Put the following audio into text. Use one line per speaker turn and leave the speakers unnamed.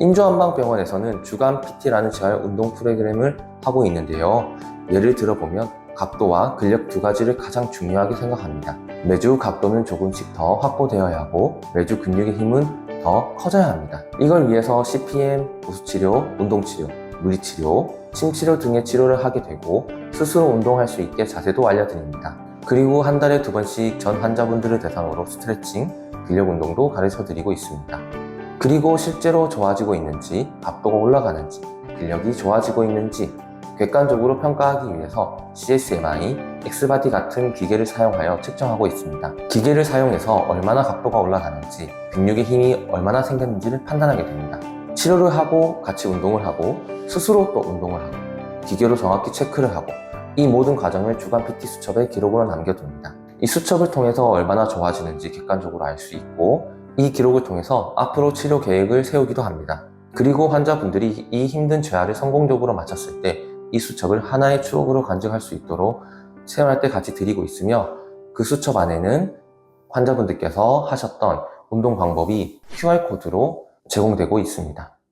인조한방병원에서는 주간 PT라는 재활 운동 프로그램을 하고 있는데요. 예를 들어보면 각도와 근력 두 가지를 가장 중요하게 생각합니다. 매주 각도는 조금씩 더 확보되어야 하고 매주 근육의 힘은 더 커져야 합니다. 이걸 위해서 CPM, 보수치료, 운동치료, 물리치료, 침치료 등의 치료를 하게 되고 스스로 운동할 수 있게 자세도 알려드립니다. 그리고 한 달에 두 번씩 전 환자분들을 대상으로 스트레칭, 근력 운동도 가르쳐 드리고 있습니다. 그리고 실제로 좋아지고 있는지, 각도가 올라가는지, 근력이 좋아지고 있는지 객관적으로 평가하기 위해서 CSMI, X바디 같은 기계를 사용하여 측정하고 있습니다. 기계를 사용해서 얼마나 각도가 올라가는지, 근육의 힘이 얼마나 생겼는지를 판단하게 됩니다. 치료를 하고 같이 운동을 하고 스스로 또 운동을 하고 기계로 정확히 체크를 하고 이 모든 과정을 주간 PT 수첩에 기록으로 남겨둡니다. 이 수첩을 통해서 얼마나 좋아지는지 객관적으로 알 수 있고 이 기록을 통해서 앞으로 치료 계획을 세우기도 합니다. 그리고 환자분들이 이 힘든 재활을 성공적으로 마쳤을 때 이 수첩을 하나의 추억으로 간직할 수 있도록 체험할 때 같이 드리고 있으며 그 수첩 안에는 환자분들께서 하셨던 운동 방법이 QR코드로 제공되고 있습니다.